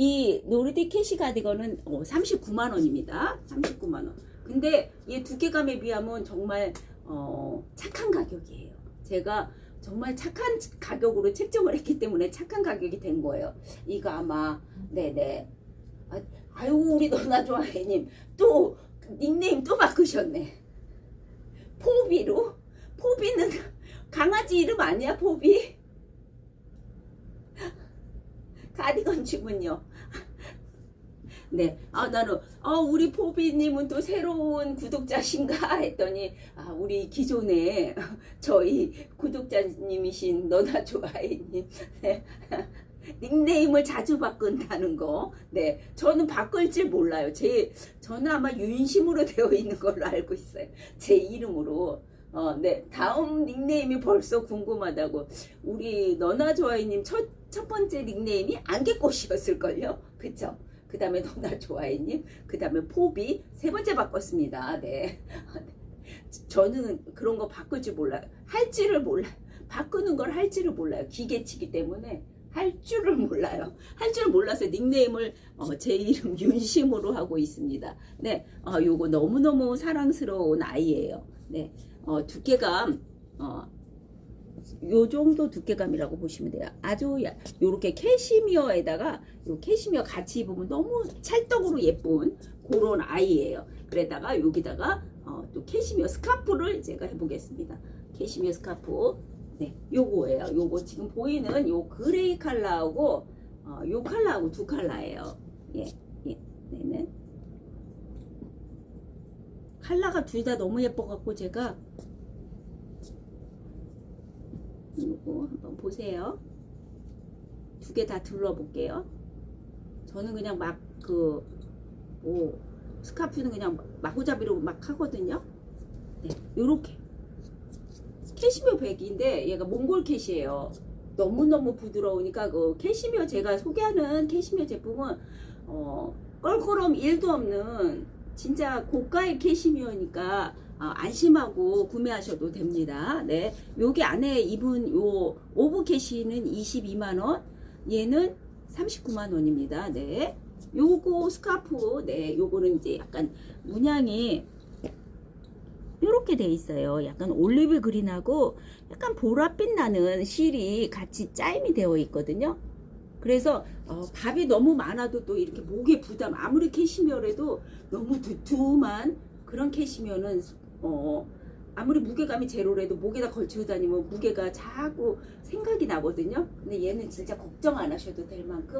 이 노르딕 캐시 가디건은 어, 39만 원입니다. 39만 원. 근데 이 두께감에 비하면 정말 어, 착한 가격이에요. 제가 정말 착한 가격으로 책정을 했기 때문에 착한 가격이 된 거예요. 이거 아마 네네. 아, 아유 우리 너나 좋아해님 또 닉네임 또 바꾸셨네. 포비로? 포비는 강아지 이름 아니야 포비? 가디건 주문요. 네, 아 나는 아 우리 포비님은 또 새로운 구독자신가 했더니 아 우리 기존에 저희 구독자님이신 너나 좋아해님 네. 닉네임을 자주 바꾼다는 거. 네, 저는 바꿀 줄 몰라요. 제 저는 아마 윤심으로 되어 있는 걸로 알고 있어요. 제 이름으로. 어, 네. 다음 닉네임이 벌써 궁금하다고. 우리 너나 좋아해님 첫, 첫 번째 닉네임이 안개꽃이었을걸요? 그쵸? 그 다음에 너나 좋아해님, 그 다음에 포비, 세 번째 바꿨습니다. 네. 저는 그런 거 바꿀 줄 몰라요. 할 줄을 몰라요. 바꾸는 걸 할 줄을 몰라요. 기계치기 때문에 할 줄을 몰라요. 할 줄을 몰라서 닉네임을 어, 제 이름 윤심으로 하고 있습니다. 네, 어, 요거 너무너무 사랑스러운 아이예요. 네, 어, 두께감, 어, 요 정도 두께감이라고 보시면 돼요. 아주 야- 요렇게 캐시미어에다가 요 캐시미어 같이 입으면 너무 찰떡으로 예쁜 그런 아이예요. 그래다가 여기다가 어, 또 캐시미어 스카프를 제가 해보겠습니다. 캐시미어 스카프. 네, 요거예요. 요거 지금 보이는 요 그레이 컬러하고 어, 요 컬러하고 두 컬러예요. 예, 예, 네네. 컬러가 둘 다 너무 예뻐갖고 제가 요거 한번 보세요. 두 개 다 둘러볼게요. 저는 그냥 막 그, 뭐, 스카프는 그냥 마구잡이로 막 하거든요. 네, 요렇게. 캐시미어 백인데 얘가 몽골 캐시예요. 너무너무 부드러우니까 그 캐시미어 제가 소개하는 캐시미어 제품은 어, 껄끄럼 1도 없는 진짜 고가의 캐시미어니까 어, 안심하고 구매하셔도 됩니다. 네. 여기 안에 입은 요 오브 캐시는 22만 원, 얘는 39만 원입니다. 네. 요거 스카프, 네, 요거는 이제 약간 문양이 이렇게 돼 있어요. 약간 올리브 그린하고 약간 보랏빛 나는 실이 같이 짜임이 되어 있거든요. 그래서 어, 밥이 너무 많아도 또 이렇게 목에 부담 아무리 캐시미어라도 너무 두툼한 그런 캐시미어는 어, 아무리 무게감이 제로라도 목에다 걸치고 다니면 무게가 자꾸 생각이 나거든요. 근데 얘는 진짜 걱정 안 하셔도 될 만큼